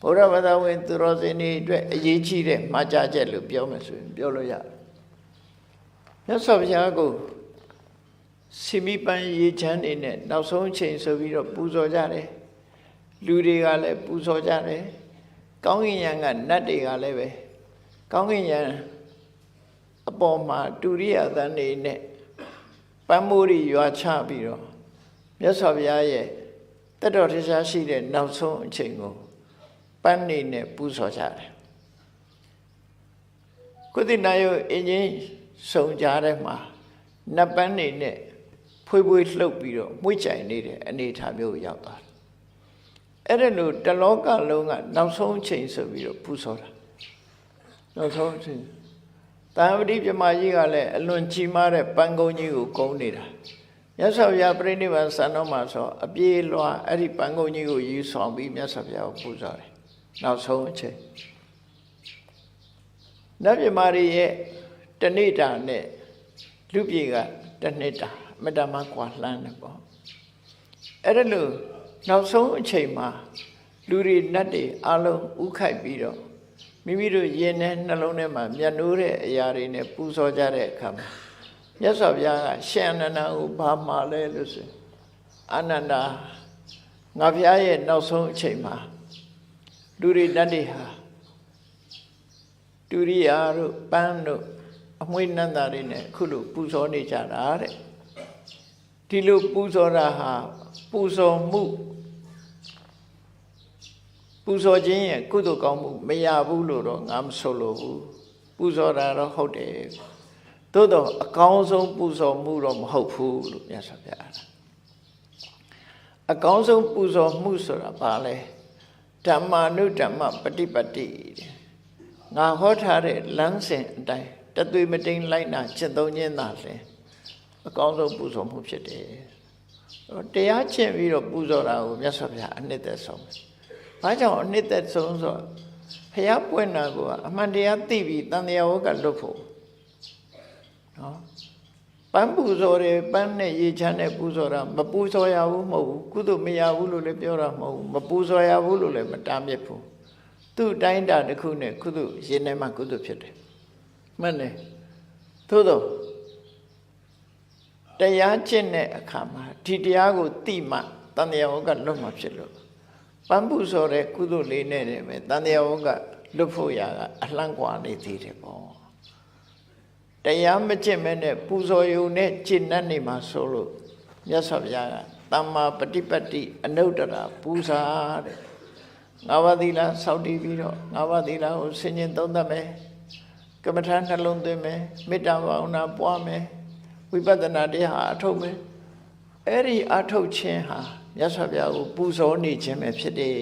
ဘုရားဘာသာဝင်သူတော်စင်တွေအတွက်အရေးကြီးတဲ့မှာကြားချက်လို့ပြောမယ်ဆိုရင်ပြောလို့ရတယ်မြတ်စွာဘုရားကိုစီမီပန်းရေချမ်းနေနဲ့နောက်ဆုံးအချိန်ဆိုပြီးတော့ပူဇော်ကြတယ်လူတွေကလည်းပူဇော်ကြတယ်ကောင်းကင်ယံကနတ်တွေကလည်းပဲကောင်းကင်ယံအပေါ်မှာတူရိယသန်နေနဲ့ပန်းမိုးရီရွာချပြီးတော့မြတ်စွာဘုရားရဲ့တတ်တော်တရားရှိတဲ့နောက်ဆုံးအချိန်ကို ပန်းနေနဲ့ပူဇော်ကြတယ်ကုသနာယုအင်းချင်းစုံကြတဲ့မှာနတ်ပန်းနေနဲ့ဖွေးဖွေးလှုပ်ပြီးတော့မှု့ကြိုင်နေတဲ့အနေအထားမျိုးကိုရောက်သွားတယ်အဲ့ဒါလို့တလောကလုံးကနောက်ဆုံးအချိန်ဆိုပြီးတော့ပူဇော်တာနောက်ဆုံးအချိန်တန်ပတိပြမကြီးကလည်းအလွန်ကြီးမားတဲ့ပန်းကုန်းကြီးကိုကုန်းနေတာမြတ်စွာဘုရားပြိဋိဘံစံတော်မှာဆိုအပြေးလွှာအဲ့ဒီပန်းကုန်းကြီးကိုယူဆောင်ပြီးမြတ်စွာဘုရားကိုပူဇော်တယ် နောက်ဆုံးအချိန်နတ်ပြမကြီးရဲ့တဏိတာနဲ့လူပြေကတနှစ်တာအမတ္တမကွာလှမ်းတယ်ပေါ့အဲ့ဒါလို့နောက်ဆုံးအချိန်မှာလူတွေနတ်တွေအလုံးဥခိုက်ပြီးတော့မိမိတို့ရင်ထဲနှလုံးထဲမှာမျက်နှိုးတဲ့အရာတွေနဲ့ပူဇော်ကြတဲ့အခါမှာမြတ်စွာဘုရားကရှင်အနန္ဒကိုဘာမှလဲလို့ဆိုရင်အနန္ဒငါဘုရားရဲ့နောက်ဆုံးအချိန်မှာ လူတွေနတ်တွေဟာတူရိယာတို့ပန်းတို့အမွှေးနန္တာတွေနဲ့အခုလိုပူဇော်နေကြတာတဲ့ဒီလိုပူဇော်တာဟာပူဇော်မှုပူဇော်ခြင်းရဲ့ကုသိုလ်ကောင်းမှုမရဘူးလို့တော့ငါမဆိုလိုဘူးပူဇော်တာတော့ဟုတ်တယ်သို့တော့အကောင်းဆုံးပူဇော်မှုတော့မဟုတ်ဘူးလို့မြတ်စွာဘုရားအကောင်းဆုံးပူဇော်မှုဆိုတာဘာလဲ ဓမ္မာနုဓမ္မပฏิပတ္တိတဲ့ငါဟောထားတဲ့လမ်းစဉ်အတိုင်းတသွေးမတိန်လိုက်နာချက်သုံးခြင်းသာလင်အကောင်းဆုံးပူဇော်မှုဖြစ်တယ်တရားကျင့်ပြီးတော့ပူဇော်တာကိုမြတ်စွာဘုရားအနှစ်သက်ဆုံးဘာကြောင့်အနှစ်သက်ဆုံးဆိုဘုရားပွင့်တာကအမှန်တရားသိပြီးတန်တရားဝကလွတ်ဖို့နော် ပန်းပူဇော်တယ်ပန်းနဲ့ရေချမ်းနဲ့ပူဇော်တာမပူဇော်ရဘူးမဟုတ်ဘူးကုသိုလ်မရဘူးလို့လည်းပြောတာမဟုတ်ဘူးမပူဇော်ရဘူးလို့လည်းမတားမြစ်ဘူးသူ့တိုင်းတာတစ်ခုနဲ့ကုသိုလ်ရင်ထဲမှာကုသိုလ်ဖြစ်တယ်မှန်တယ်သို့တော့တရားကျင့်တဲ့အခါမှာဒီတရားကိုသိမှတန်တရားဝကလွတ်မှာဖြစ်လို့ပန်းပူဆိုတဲ့ကုသိုလ်လေးနဲ့တည်းပဲတန်တရားဝကလွတ်ဖို့ရာကအလှမ်းกว่าနေသေးတယ်ပေါ့ တရားမကျင့်မဲနဲ့ပူဇော်ယုံနဲ့ကျင့်တတ်နေမှာဆိုလို့မြတ်စွာဘုရားကတမ္မာပฏิပတ်တိအနုတ္တရာပူဇာတဲ့ငါးပါးသီလစောင့်တည်ပြီးတော့ငါးပါးသီလကိုဆင်ញင်သုံးသပ်မယ်ကမ္မထာနှလုံးသွင်းမယ်မေတ္တာဘာဝနာပွားမယ်ဝိပဿနာတရားအထုတ်မယ်အဲ့ဒီအထုတ်ခြင်းဟာမြတ်စွာဘုရားကိုပူဇော်နေခြင်းပဲဖြစ်တယ်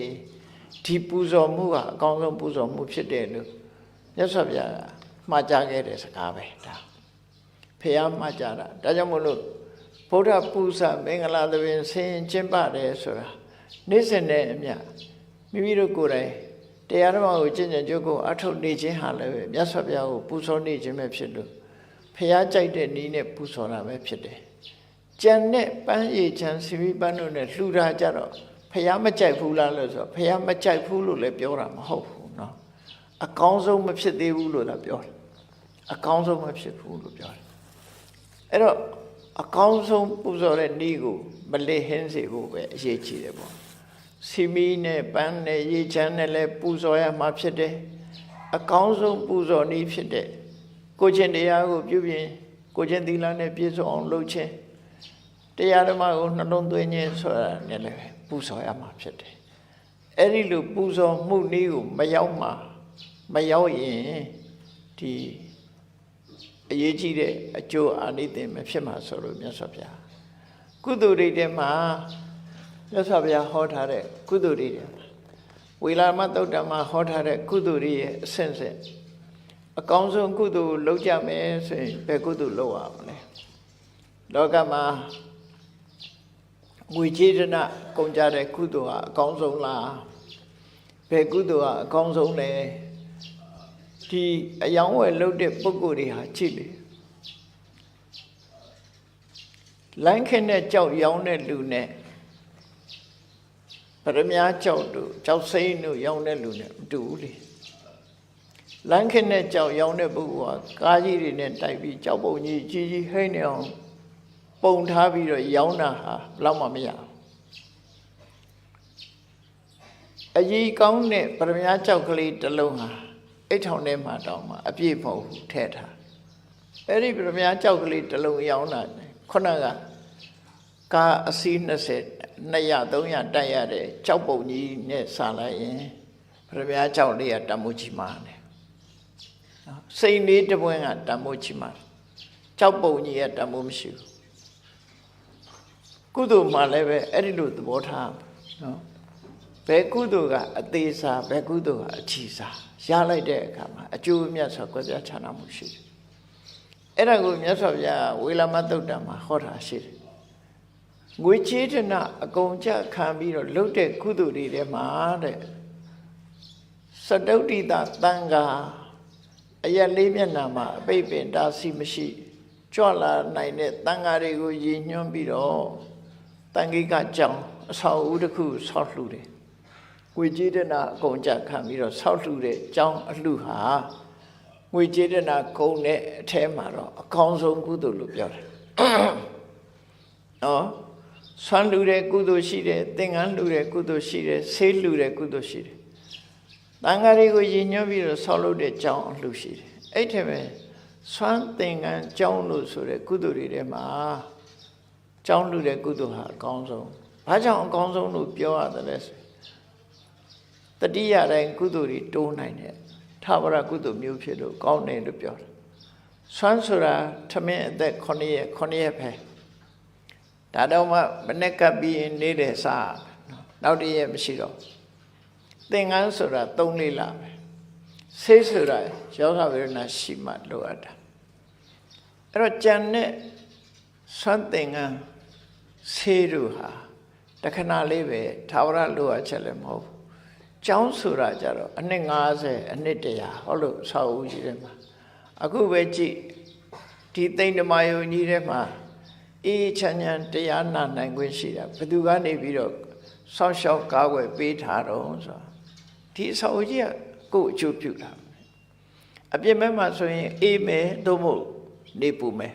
ဒီပူဇော်မှုကအကောင်းဆုံးပူဇော်မှုဖြစ်တယ်လို့မြတ်စွာဘုရားက မှားကြားခဲ့တဲ့စကားပဲဒါဖះမှားကြားတာဒါကြောင့်မို့လို့ဗုဒ္ဓပူဇာမင်္ဂလာသဘင်ဆင်ကျင့်ပါတယ်ဆိုတာနေ့စဉ်နဲ့အမျှမိမိတို့ကိုယ်တိုင်တရားဓမ္မကိုကျင့်ကြံကြိုးကိုအထုတ်နေခြင်းဟာလည်းပဲမြတ်စွာဘုရားကိုပူဇော်နေခြင်းပဲဖြစ်လို့ဖះကြိုက်တဲ့နည်းနဲ့ပူဇော်တာပဲဖြစ်တယ်ကြံတဲ့ပန်းရည်ချမ်းစီမီပန်းတို့နဲ့လှူတာကြတော့ဖះမကြိုက်ဘူးလားလို့ဆိုတော့ဖះမကြိုက်ဘူးလို့လည်းပြောတာမဟုတ်ဘူးเนาะအကောင်းဆုံးမဖြစ်သေးဘူးလို့သာပြောတယ် အကောင်းဆုံးမဖြစ်ဘူးလို့ပြောတယ်အဲ့တော့အကောင်းဆုံးပူဇော်တဲ့နည်းကိုမလစ်ဟင်းစေဖို့ပဲအရေးကြီးတယ်ပေါ့စီမီနဲ့ပန်းနဲ့ရေချမ်းနဲ့လည်းပူဇော်ရမှာဖြစ်တယ်အကောင်းဆုံးပူဇော်နည်းဖြစ်တဲ့ကိုချင်းတရားကိုပြုပြင်ကိုချင်းသီလနဲ့ပြည့်စုံအောင်လုပ်ခြင်းတရားဓမ္မကိုနှလုံးသွင်းခြင်းဆိုတာနဲ့လည်းပူဇော်ရမှာဖြစ်တယ်အဲ့ဒီလိုပူဇော်မှုနည်းကိုမရောက်မှာမရောက်ရင်ဒီ အရေးကြီးတဲ့အကျိုးအာနိသင်မဖြစ်မှာဆိုလို့မြတ်စွာဘုရားကုသိုလ်တွေထဲမှာမြတ်စွာဘုရားဟောထားတဲ့ကုသိုလ်တွေထဲမှာဝေလာမသုတ်တံမှာဟောထားတဲ့ကုသိုလ်တွေရဲ့အဆင့်ဆင့်အကောင်းဆုံးကုသိုလ်လုပ်ကြမယ်ဆိုရင်ဘယ်ကုသိုလ်လုပ်ရမလဲလောကမှာငွေကြေးဒနာကုန်ကြတဲ့ကုသိုလ်ဟာအကောင်းဆုံးလားဘယ်ကုသိုလ်ဟာအကောင်းဆုံးလဲ ဒီအယောင်းဝယ်လုပ်တဲ့ပုဂ္ဂိုလ်တွေဟာကြည့်လေလိုင်းခင်းတဲ့ကြောက်ရောင်းတဲ့လူနဲ့ပရမညာကြောက်တို့ကြောက်စိမ့်တို့ရောင်းတဲ့လူနဲ့မတူဘူးလေလမ်းခင်းတဲ့ကြောက်ရောင်းတဲ့ပုဂ္ဂိုလ်ကကားကြီးတွေနဲ့တိုက်ပြီးကြောက်ပုံကြီးကြီးကြီးဟိမ့်နေအောင်ပုံထားပြီးတော့ရောင်းတာဟာဘယ်တော့မှမရဘူးအကြီးကောင်းတဲ့ပရမညာကြောက်ကလေးတစ်လုံးဟာ အိတ်ထောင်ထဲမှာတောင်းမှအပြည့်မဟုတ်ဘူးထဲထားအဲ့ဒီပရမညာကြောက်ကလေးတစ်လုံးရောင်းတာခုနကကားအစီး20 200 300တိုက်ရတဲ့ကြောက်ပုံကြီးနဲ့ဆာလိုက်ရင်ပရမညာကြောက်လေးကတမိုးကြီးမာတယ်နော်စိန်လေးတစ်ပွင့်ကတမိုးကြီးမာကြောက်ပုံကြီးကတမိုးမရှိဘူးကုသိုလ်မှလည်းပဲအဲ့ဒီလိုသဘောထားနော် ဘယ်ကုသိုလ်ကအသေးစားဘယ်ကုသိုလ်ကအချီစားရလိုက်တဲ့အခါမှာအကျိုးအမြတ်ဆိုကွဲပြားခြားနာမှုရှိတယ်အဲ့ဒါကိုမြတ်စွာဘုရားဝေလာမသုတ်တံမှာဟောတာရှိတယ်ငွေချေးတနာအကုန်ကြခံပြီးတော့လှုပ်တဲ့ကုသိုလ်တွေထဲမှာတဲ့စတုတ္တိတသံဃာအရက်လေးမျက်နှာမှာအပိတ်ပင်တာစီမရှိကြွလာနိုင်တဲ့သံဃာတွေကိုရည်ညွှန်းပြီးတော့တန်ခိကကြောင်အဆောက်အဦတစ်ခုဆောက်လှူတယ် ငွေကြေးတနာအကုန်ကြခံပြီးတော့ဆောက်လှူတဲ့ကြောင်အလှူဟာငွေကြေးတနာကုန်တဲ့အထဲမှာတော့အကောင်းဆုံးကုသိုလ်လို့ပြောတယ်နော်ဆွမ်းလှူတဲ့ကုသိုလ်ရှိတယ်သင်္ကန်းလှူတဲ့ကုသိုလ်ရှိတယ်ဆေးလှူတဲ့ကုသိုလ်ရှိတယ်တန်ဃာတွေကိုရည်ညွှန်းပြီးတော့ဆောက်လုပ်တဲ့ကြောင်းအလှူရှိတယ်အဲ့ထက်ပဲဆွမ်းသင်္ကန်းကြောင်းလို့ဆိုတဲ့ကုသိုလ်တွေထဲမှာကြောင်းလှူတဲ့ကုသိုလ်ဟာအကောင်းဆုံးဘာကြောင့်အကောင်းဆုံးလို့ပြောရတယ်လဲဆို တတိယတိုင်းကုသိုလ်တွေတိုးနိုင်တယ်ထာဝရကုသိုလ်မျိုးဖြစ်လို့ကောင်းတယ်လို့ပြောတယ်ဆွမ်းဆိုတာထမင်းအသက်9ရက်9ရက်ပဲဒါတော့မှမနေ့ကပ်ပြီးရင်နေတဲ့စားနောက်တရက်မရှိတော့သင်္ကန်းဆိုတာ3လေးလာပဲဆေးဆိုတာယောဂဝေဒနာရှိမှလိုအပ်တာအဲ့တော့ကြံတဲ့ဆွမ်းသင်္ကန်းဆေးတို့ဟာတခဏလေးပဲသာဝရလိုအပ်ချက်လည်းမဟုတ်ဘူး ကျောင်းဆိုတာကြတော့အနှစ်90အနှစ်100ဟောလို့ဆောက်ဦးကြီးထဲမှာအခုပဲကြည့်ဒီသိမ့်ဓမ္မယုံကြီးထဲမှာအေးချမ်းချမ်းတရားနာနိုင်ခွင့်ရှိတာဘယ်သူကနေပြီးတော့ဆောက်ရှောက်ကားွယ်ပေးထားတော့ဆိုဒီအဆောက်အဦကြီးကကိုယ်အကျိုးပြုတာအပြစ်မဲ့မှာဆိုရင်အေးမယ်သို့မဟုတ်နေပူမယ်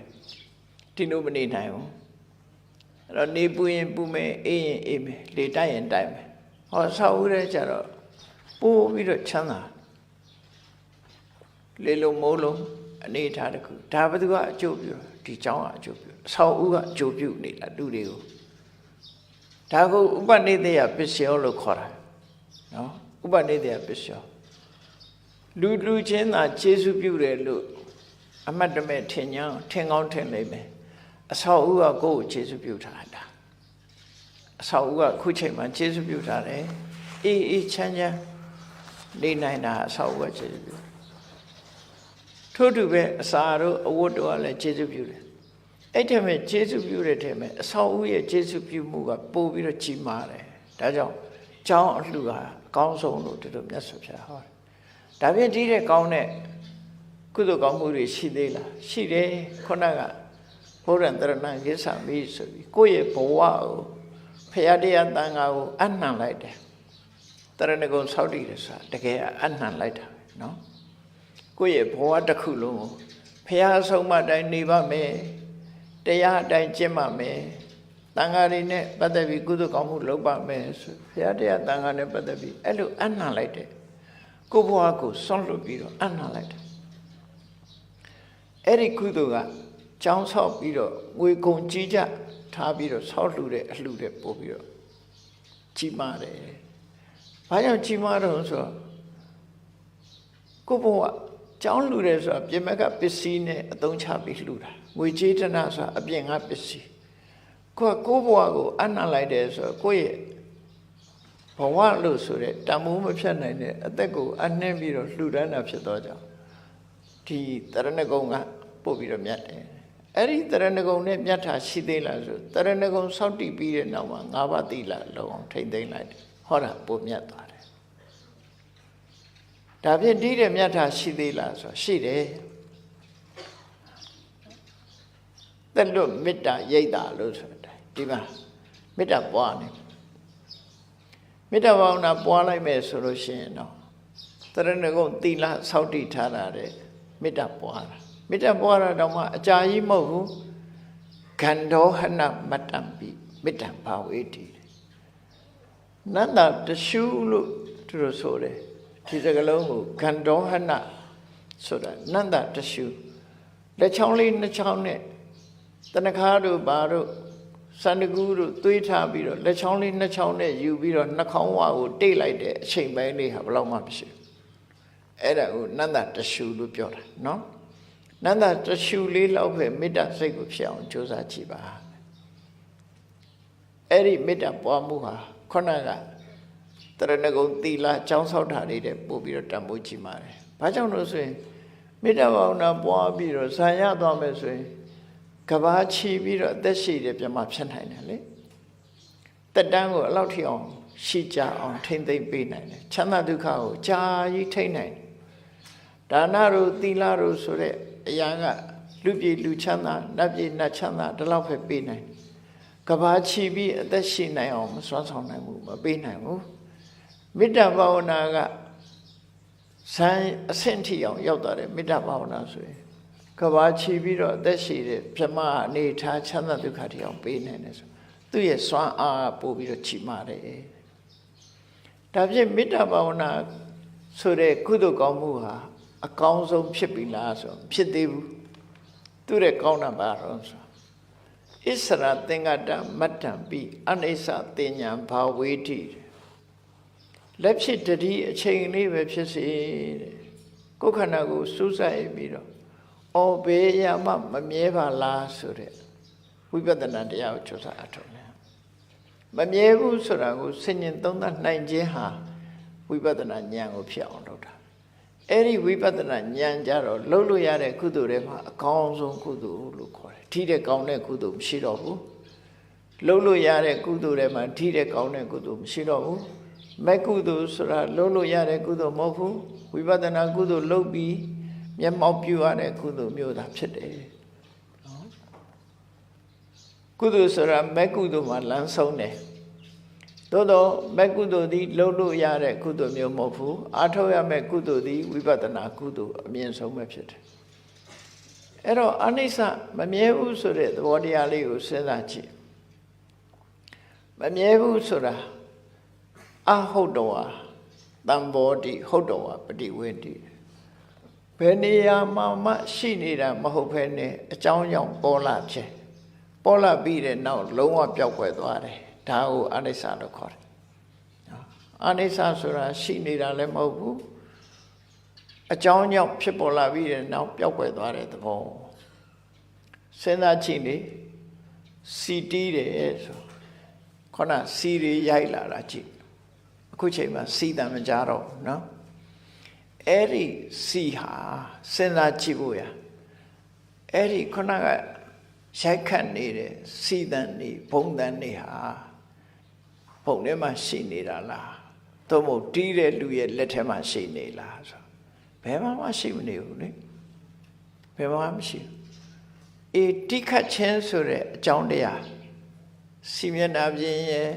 ဒီလိုမနေနိုင်ဘူးအဲ့တော့နေပူရင်ပူမယ်အေးရင်အေးမယ်လေတိုက်ရင်တိုက်မယ်ဟောဆောက်ဦးတဲ့ကြတော့ ပိုးပြီးတော့ချမ်းသာလေလုံးမိုးလုံးအနေထားတစ်ခုဒါဘယ်သူကအကျိုးပြုဒီเจ้าကအကျိုးပြုအဆောက်ဦးကအကျိုးပြုနေတာလူတွေကိုဒါကိုဥပနိဒေယပစ္စယောလို့ခေါ်တာနော်ဥပနိဒေယပစ္စယောလူလူချင်းသာခြေစုပြုတယ်လို့အမတ်တမဲ့ထင်ညာထင်ကောင်းထင်လိမ့်မယ်အဆောက်ဦးကကိုယ့်ကိုခြေစုပြုထားတာအဆောက်ဦးကခုချိန်မှာခြေစုပြုထားတယ်အေးအေးချမ်းချမ်း နေနိုင်တာအဆောက်ဦးကခြေစုပြုထို့တူပဲအစာတို့အဝတ်တို့ကလည်းခြေစုပြုတယ်အဲ့ထက်မဲ့ခြေစုပြုတဲ့ထက်မဲ့အဆောက်ဦးရဲ့ခြေစုပြုမှုကပိုပြီးတော့ကြီးမားတယ်ဒါကြောင့်ကျောင်းအလှဟာအကောင်းဆုံးလို့ဒီလိုမြတ်စွာဘုရားဟောတယ်ဒါပြင်ဒီတဲ့ကောင်းတဲ့ကုသိုလ်ကောင်းမှုတွေရှိသေးလားရှိတယ်ခုနကဘုရားတရဏကိစ္စမိဆိုပြီးကိုယ့်ရဲ့ဘဝကိုဖရာတရားတန်ခါကိုအနှံလိုက်တယ် တရဏဂုံဆောက်တည်တယ်ဆိုတာတကယ်အနှံလိုက်တာပဲเนาะကိုယ့်ရဲ့ဘဝတစ်ခုလုံးကိုဖရာဆုံးမတိုင်းနေပါမယ်တရားအတိုင်းကျင့်ပါမယ်တန်ခါတွေနဲ့ပတ်သက်ပြီးကုသိုလ်ကောင်းမှုလုပ်ပါမယ်ဆိုဘုရားတရားတန်ခါနဲ့ပတ်သက်ပြီးအဲ့လိုအနှံလိုက်တယ်ကိုဘဝကိုဆွန့်လွတ်ပြီးတော့အနှံလိုက်တယ်အဲ့ဒီကုသိုလ်ကကြောင်းဆောက်ပြီးတော့ငွေကုန်ကြီးကြထားပြီးတော့ဆောက်လှူတဲ့အလှူတဲ့ပို့ပြီးတော့ကြီးမားတယ်။ ဘာကြောင့်ကြီးမားတော့ဆိုတော့ကိုဘဝကြောင်းလှူတယ်ဆိုတာပြင်မကပစ္စည်းနဲ့အသုံးချပြီးလှူတာငွေကြေးတနာဆိုတာအပြင်ကပစ္စည်းကိုကကိုဘဝကိုအနှံ့လိုက်တယ်ဆိုတော့ကိုယ့်ရဲ့ဘဝလို့ဆိုတဲ့တမိုးမဖြတ်နိုင်တဲ့အသက်ကိုအနှင်းပြီးတော့လှူဒန်းတာဖြစ်တော့ကြောင့်ဒီတရဏဂုံကပို့ပြီးတော့မြတ်တယ်အဲ့ဒီတရဏဂုံနဲ့မြတ်တာရှိသေးလားဆိုတရဏဂုံစောင့်တည်ပြီးတဲ့နောက်မှာ၅ပါးသီလလုံးအောင်ထိမ့်သိမ့်လိုက်တယ် ဟောတာပို့မြတ်သွားတယ်ဒါဖြင့်ဒီတဲ့မြတ်တာရှိသေးလားဆိုရှိတယ်သက်လွတ်မေတ္တာရိတ်တာလို့ဆိုတာဒီမှာမေတ္တာပွားနေမေတ္တာဘာဝနာပွားလိုက်မယ်ဆိုလို့ရှိရင်တော့တရဏဂုံသီလစောင့်တည်ထားတာတဲ့မေတ္တာပွားတာမေတ္တာပွားတာတော့မှအကြာကြီးမဟုတ်ဘူးခန္ဓောဟနမတ္တံပိမေတ္တာဘာဝေတိ နန္ဒတရှုလို့သူတို့ဆိုတယ်ဒီစကလုံးကိုခန္ဓောဟနဆိုတာနန္ဒတရှုလက်ချောင်းလေးနှစ်ချောင်းနဲ့တဏခါတို့ဘာတို့စန္ဒကူးတို့သွေးထားပြီးတော့လက်ချောင်းလေးနှစ်ချောင်းနဲ့ယူပြီးတော့နှာခေါင်းဝါကိုတိတ်လိုက်တဲ့အချိန်ပိုင်းလေးဟာဘယ်တော့မှမရှိဘူးအဲ့ဒါကိုနန္ဒတရှုလို့ပြောတာနော်နန္ဒတရှုလေးလောက်ပဲမေတ္တာစိတ်ကိုဖြစ်အောင်ကြိုးစားကြည့်ပါအဲ့ဒီမေတ္တာပွားမှုဟာ ခုနကတရဏဂုံသီလចောင်းဆောက်တာလေးတဲ့ပို့ပြီးတော့တန်ဖိုးကြည့်ပါတယ်ဘာကြောင့်လို့ဆိုရင်မေတ္တာဘာဝနာပွားပြီးတော့ဇာရသွားမယ်ဆိုရင်ကဘာချီပြီးတော့အသက်ရှိတယ်ပြမဖြစ်နိုင်တယ်လေတက်တန်းကိုအလောက်ထိအောင်ရှိကြအောင်ထိမ့်သိမ့်ပေးနိုင်တယ်ချမ်းသာဒုက္ခကိုကြာကြီးထိမ့်နိုင်တယ်ဒါနတို့သီလတို့ဆိုတဲ့အရာကလူပြည်လူချမ်းသာနတ်ပြည်နတ်ချမ်းသာဒီလောက်ပဲပေးနိုင်တယ် ကဘာချီပြီးအသက်ရှိနိုင်အောင်မစွမ်းဆောင်နိုင်ဘူးမပေးနိုင်ဘူးမေတ္တာဘာဝနာကဇန်အဆင့်ထိအောင်ရောက်သွားတယ်မေတ္တာဘာဝနာဆိုရင်ကဘာချီပြီးတော့အသက်ရှိတဲ့ပြမအနေထားချမ်းသာဒုက္ခထိအောင်ပေးနိုင်တယ်ဆိုသူ့ရဲ့စွမ်းအားပို့ပြီးတော့ချီမာတယ်ဒါဖြင့်မေတ္တာဘာဝနာဆိုတဲ့ကုသိုလ်ကောင်းမှုဟာအကောင်းဆုံးဖြစ်ပြီလားဆိုဖြစ်သေးဘူးသူ့ရဲ့ကောင်းတာဘာတော့ဆို ဣစရသင်္ကတမတ္တံပိအနိစ္စတင်ညာဘာဝေတိလက်ဖြစ်တတိအချိန်လေးပဲဖြစ်စေတဲ့ကိုယ်ခန္ဓာကိုစူးစိုက်ပြီးတော့အော်ဘေးရမမမြဲပါလားဆိုတဲ့ဝိပဿနာတရားကိုကြိုးစားအထောက်လဲမမြဲဘူးဆိုတာကိုဆင်ញင်သုံးသပ်နိုင်ခြင်းဟာဝိပဿနာဉာဏ်ကိုဖြစ်အောင်လုပ်တာ အဲ့ဒီဝိပဿနာဉာဏ်ကြတော့လှုပ်လို့ရတဲ့ကုသိုလ်တွေမှာအကောင်းဆုံးကုသိုလ်လို့ခေါ်တယ်ထိတဲ့ကောင်းတဲ့ကုသိုလ်မရှိတော့ဘူးလှုပ်လို့ရတဲ့ကုသိုလ်တွေမှာထိတဲ့ကောင်းတဲ့ကုသိုလ်မရှိတော့ဘူးမဲ့ကုသိုလ်ဆိုတာလှုပ်လို့ရတဲ့ကုသိုလ်မဟုတ်ဘူးဝိပဿနာကုသိုလ်လုပ်ပြီးမျက်မှောက်ပြုရတဲ့ကုသိုလ်မျိုးသာဖြစ်တယ်နော်ကုသိုလ်ဆိုတာမဲ့ကုသိုလ်မှာလမ်းဆုံးတယ် သို့တော့မဲ့ကုသိုလ်သည်လှုပ်လို့ရတဲ့ကုသိုလ်မျိုးမဟုတ်ဘူးအားထုတ်ရမယ့်ကုသိုလ်သည်ဝိပဿနာကုသိုလ်အမြင့်ဆုံးပဲဖြစ်တယ်အဲ့တော့အနိစ္စမမြဲဘူးဆိုတဲ့သဘောတရားလေးကိုစဉ်းစားကြည့်မမြဲဘူးဆိုတာအဟုတ်တော်ဟာတံဘောတိဟုတ်တော်ဟာပฏิဝေတိဘယ်နေရာမှာမှရှိနေတာမဟုတ်ဘဲနဲ့အကြောင်းကြောင့်ပေါ်လာခြင်းပေါ်လာပြီးတဲ့နောက်လုံးဝပျောက်ကွယ်သွားတယ် ဒါကိုအနိစ္စလို့ခေါ်တယ်နော်အနိစ္စဆိုတာရှိနေတာလည်းမဟုတ်ဘူးအကြောင်းကြောင့်ဖြစ်ပေါ်လာပြီးတဲ့နောက်ပျောက်ကွယ်သွားတဲ့သဘောစဉ်းစားကြည့်လေစီတီးတယ်ဆိုခုနစီတွေရိုက်လာတာကြည့်အခုချိန်မှာစီတံမကြတော့ဘူးနော်အဲ့ဒီစီဟာစဉ်းစားကြည့်ဖို့ရအဲ့ဒီခုနကရိုက်ခတ်နေတဲ့စီတံနေဘုံတန်နေဟာ ဘုံထဲမှာရှိနေတာလားသို့မဟုတ်တီးတဲ့လူရဲ့လက်ထဲမှာရှိနေလားဆိုဘယ်မှမရှိမနေဘူးလေဘယ်မှမရှိဘူးအေတိခတ်ခြင်းဆိုတဲ့အကြောင်းတရားစီမျက်နှာပြင်ရဲ့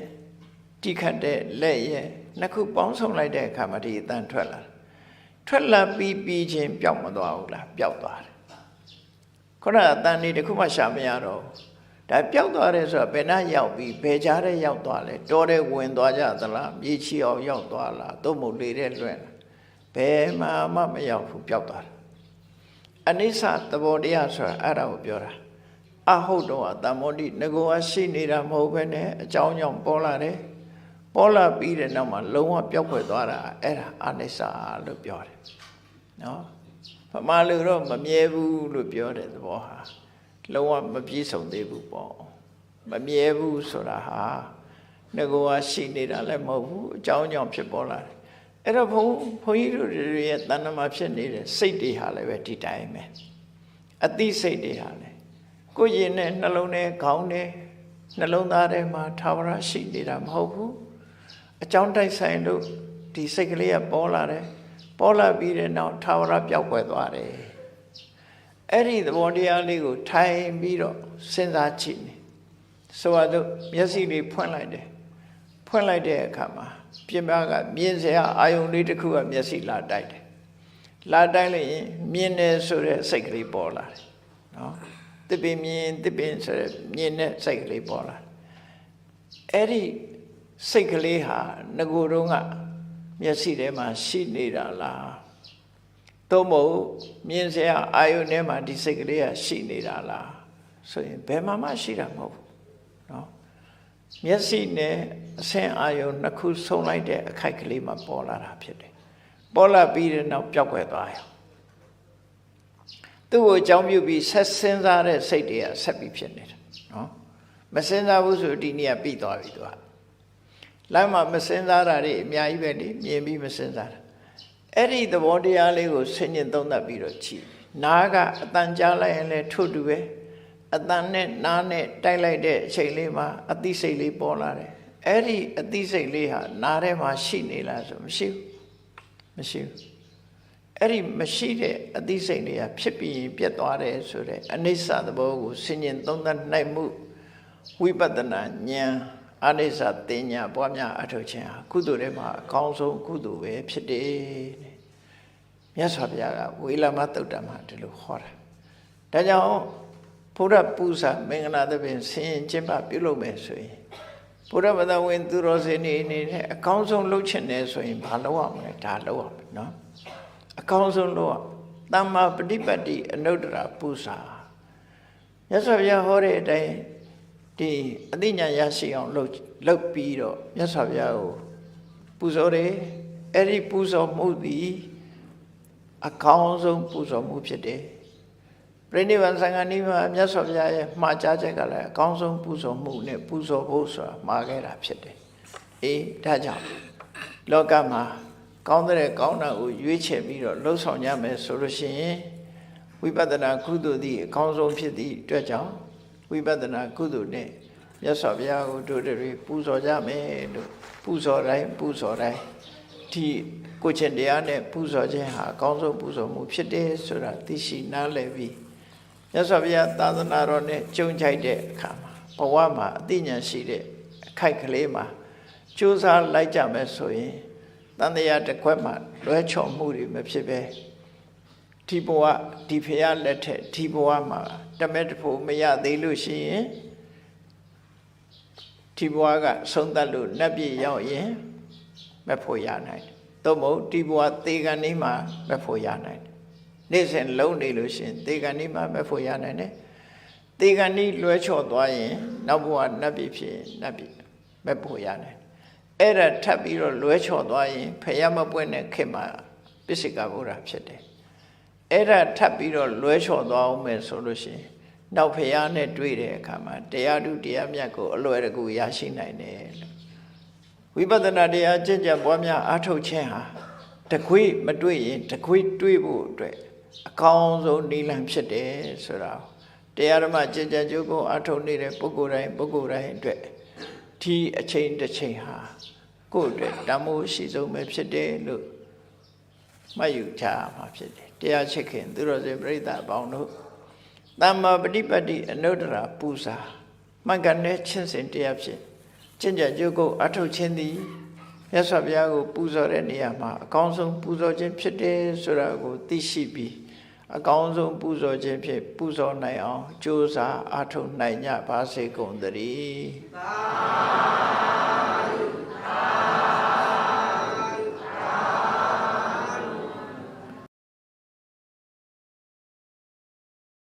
တိခတ်တဲ့လက်ရဲ့နှစ်ခုပေါင်းစုံလိုက်တဲ့အခါမှာဒီအတန်ထွက်လာထွက်လာပြီးပြီးချင်းပျောက်မသွားဘူးလားပျောက်သွားတယ်ခုနအတန်လေးတစ်ခုမှရှာမရတော့ ဒါပျောက်သွားတယ်ဆိုတာဘယ်နှရောက်ပြီးဘယ်ကြားထဲရောက်သွားလဲတောထဲဝင်သွားကြသလားမြေချီအောင်ရောက်သွားလားသို့မဟုတ်လေထဲလွင့်လားဘယ်မှမမရောက်ဘူးပျောက်သွားတယ်အနိစ္စသဘောတရားဆိုတာအဲ့ဒါကိုပြောတာအဟုတ်တော့အတမောတိငကောအရှိနေတာမဟုတ်ဘဲနဲ့အကြောင်းကြောင့်ပေါ်လာတယ်ပေါ်လာပြီးတဲ့နောက်မှာလုံးဝပျောက်ကွယ်သွားတာအဲ့ဒါအနိစ္စလို့ပြောတယ်နော်ဗမာလူတော့မမြဲဘူးလို့ပြောတဲ့သဘောဟာ လုံးဝမပြည့်စုံသေးဘူးပေါ့မမြဲဘူးဆိုတာဟာငကောအရှိနေတာလည်းမဟုတ်ဘူးအကြောင်းကြောင့်ဖြစ်ပေါ်လာတယ်အဲ့တော့ဘုန်းဘုန်းကြီးတို့တွေရဲ့တဏ္ဍမှာဖြစ်နေတဲ့စိတ်တွေဟာလည်းပဲဒီတိုင်းပဲအသိစိတ်တွေဟာလည်းကိုယ်ရင်နဲ့နှလုံးနဲ့ခေါင်းနဲ့နှလုံးသားထဲမှာသာဝရရှိနေတာမဟုတ်ဘူးအကြောင်းတိုက်ဆိုင်လို့ဒီစိတ်ကလေးကပေါ်လာတယ်ပေါ်လာပြီးတဲ့နောက်သာဝရပျောက်ကွယ်သွားတယ် အဲ့ဒီသဘောတရားလေးကိုထိုင်ပြီးတော့စဉ်းစားကြည့်နေဆိုတော့မျက်စိလေးဖွင့်လိုက်တယ်ဖဖွင့်လိုက်တဲ့အခါမှာပြင်ပကမြင်စရာအာယုံလေးတစ်ခုကမျက်စိလာတိုက်တယ်လာတိုက်လိုက်ရင်မြင်တယ်ဆိုတဲ့စိတ်ကလေးပေါ်လာတယ်နော်တစ်ပင်မြင်တစ်ပင်ဆိုတဲ့မြင်တဲ့စိတ်ကလေးပေါ်လာတယ်အဲ့ဒီစိတ်ကလေးဟာငကိုယ်တော့ကမျက်စိထဲမှာရှိနေတာလား သို့မဟုတ်မြင်စရာအာယုန်ထဲမှာဒီစိတ်ကလေးကရှိနေတာလားဆိုရင်ဘယ်မှာမှရှိတာမဟုတ်ဘူးเนาะမျက်စိနဲ့အဆင်းအာယုန်နှစ်ခုဆုံးလိုက်တဲ့အခိုက်ကလေးမှာပေါ်လာတာဖြစ်တယ်ပေါ်လာပြီးတဲ့နောက်ပျောက်ကွယ်သွားရောသူ့ကိုအကြောင်းပြုပြီးဆက်စဉ်းစားတဲ့စိတ်တွေကဆက်ပြီးဖြစ်နေတယ်เนาะမစဉ်းစားဘူးဆိုဒီနေ့ကပြီးသွားပြီသူကလမ်းမှာမစဉ်းစားတာတွေအများကြီးပဲလေမြင်ပြီးမစဉ်းစားတာ အဲ့ဒီသဘောတရားလေးကိုဆင်ញင်သုံးသပ်ပြီးတော့ကြည့်နားကအတန်ကြားလိုက်ရင်လည်းထို့တူပဲအတန်နဲ့နားနဲ့တိုက်လိုက်တဲ့အချိန်လေးမှာအသိစိတ်လေးပေါ်လာတယ်အဲ့ဒီအသိစိတ်လေးဟာနားထဲမှာရှိနေလားဆိုမရှိဘူးမရှိဘူးအဲ့ဒီမရှိတဲ့အသိစိတ်လေးကဖြစ်ပြီးရင်ပြတ်သွားတယ်ဆိုတဲ့အနိစ္စသဘောကိုဆင်ញင်သုံးသပ်နိုင်မှုဝိပဿနာဉာဏ် အနိစ္စတင်ညာပွားများအထောက်ခြင်းဟာကုသိုလ်ထဲမှာအကောင်းဆုံးကုသိုလ်ပဲဖြစ်တယ်တဲ့မြတ်စွာဘုရားကဝေလမသုတ်တံမှာဒီလိုဟောတာဒါကြောင့်ဘုရားပူဇာမင်္ဂလာသဖြင့်ဆင်ရင်ကျင့်ပပြုလုပ်မယ်ဆိုရင်ဘုရားမသာဝင်သူတော်စင်နေနေနဲ့အကောင်းဆုံးလုပ်ချင်တယ်ဆိုရင်ဘာလုပ်ရမလဲဒါလုပ်ရမယ်နော်အကောင်းဆုံးလုပ်ရတမ္မာပฏิပတ်တိအနုတ္တရာပူဇာမြတ်စွာဘုရားဟောတဲ့အတိုင်း ဒီအသိဉာဏ်ရရှိအောင်လုပ်လုပ်ပြီးတော့မြတ်စွာဘုရားကိုပူဇော်တယ်အဲ့ဒီပူဇော်မှုသည်အကောင်းဆုံးပူဇော်မှုဖြစ်တယ်ပြိဋိဘံသံဃာနိမမြတ်စွာဘုရားရဲ့မှာကြားချက်ကလည်းအကောင်းဆုံးပူဇော်မှုနဲ့ပူဇော်ဖို့ဆိုတာမှာခဲ့တာဖြစ်တယ်အေးဒါကြောင့်လောကမှာကောင်းတဲ့ကောင်းတာကိုရွေးချယ်ပြီးတော့လှုပ်ဆောင်ကြမယ်ဆိုလို့ရှိရင်ဝိပဿနာကုသိုလ်သည်အကောင်းဆုံးဖြစ်သည့်အတွက်ကြောင့် ဝိပဿနာကုသိုလ်နဲ့မြတ်စွာဘုရားကိုတို့တွေပူဇော်ကြမယ်လို့ပူဇော်တိုင်းပူဇော်တိုင်းဒီကိုယ်ချင်းတရားနဲ့ပူဇော်ခြင်းဟာအကောင်းဆုံးပူဇော်မှုဖြစ်တယ်ဆိုတာသိရှိနားလည်ပြီးမြတ်စွာဘုရားသာသနာတော်နဲ့ကြုံကြိုက်တဲ့အခါမှာဘဝမှာအသိဉာဏ်ရှိတဲ့အခိုက်ကလေးမှာကြိုးစားလိုက်ကြမယ်ဆိုရင်တန်တရားတစ်ခွက်မှလွဲချော်မှုတွေမဖြစ်ပဲ ဒီဘဝဒီဖရာလက်ထက်ဒီဘဝမှာတမက်တဖို့မရသေးလို့ရှိရင်ဒီဘဝကဆုံးသက်လို့နတ်ပြည်ရောက်ရင်မဖို့ရနိုင်သို့မဟုတ်ဒီဘဝသေကံနေမှာမဖို့ရနိုင်နေ့စဉ်လုံးနေလို့ရှိရင်သေကံနေမှာမဖို့ရနိုင်တယ်သေကံနေလွဲချော့သွားရင်နောက်ဘဝနတ်ပြည်ဖြစ်နတ်ပြည်မဖို့ရနိုင်အဲ့ဒါထပ်ပြီးတော့လွဲချော့သွားရင်ဖရာမပွင့်တဲ့ခင်မှာပစ္စည်းကဘုရားဖြစ်တယ် အဲ့ဒါထပ်ပြီးတော့လွဲချော်သွားအောင်မယ်ဆိုလို့ရှိရင်နောက်ဖះနဲ့တွေ့တဲ့အခါမှာတရားဓုတရားမြတ်ကိုအလွယ်တကူရရှိနိုင်တယ်လို့ဝိပဿနာတရားကျင့်ကြံပွားများအားထုတ်ခြင်းဟာတခွေမတွေ့ရင်တခွေတွေ့ဖို့အတွက်အကောင်းဆုံးနိလန်ဖြစ်တယ်ဆိုတာတရားဓမ္မကျင့်ကြံကြိုးကိုအားထုတ်နေတဲ့ပုဂ္ဂိုလ်တိုင်းပုဂ္ဂိုလ်တိုင်းအတွက်ဒီအချိန်တစ်ချိန်ဟာကိုယ့်အတွက်တမိုးရှိဆုံးပဲဖြစ်တယ်လို့ မှတ်ယူကြရမှာဖြစ်တယ်တရားချစ်ခင်သူတော်စင်ပြိဿအပေါင်းတို့တမ္မာပฏิပတ်တိအနုတ္တရာပူဇာမှန်ကန်တဲ့ချင်းစဉ်တရားဖြင့်ကျင့်ကြံကြိုးကိုအထုတ်ခြင်းသည်မြတ်စွာဘုရားကိုပူဇော်တဲ့နေရာမှာအကောင်းဆုံးပူဇော်ခြင်းဖြစ်တယ်ဆိုတာကိုသိရှိပြီးအကောင်းဆုံးပူဇော်ခြင်းဖြင့်ပူဇော်နိုင်အောင်ကြိုးစားအထုတ်နိုင်ကြပါစေကုန်သတည်း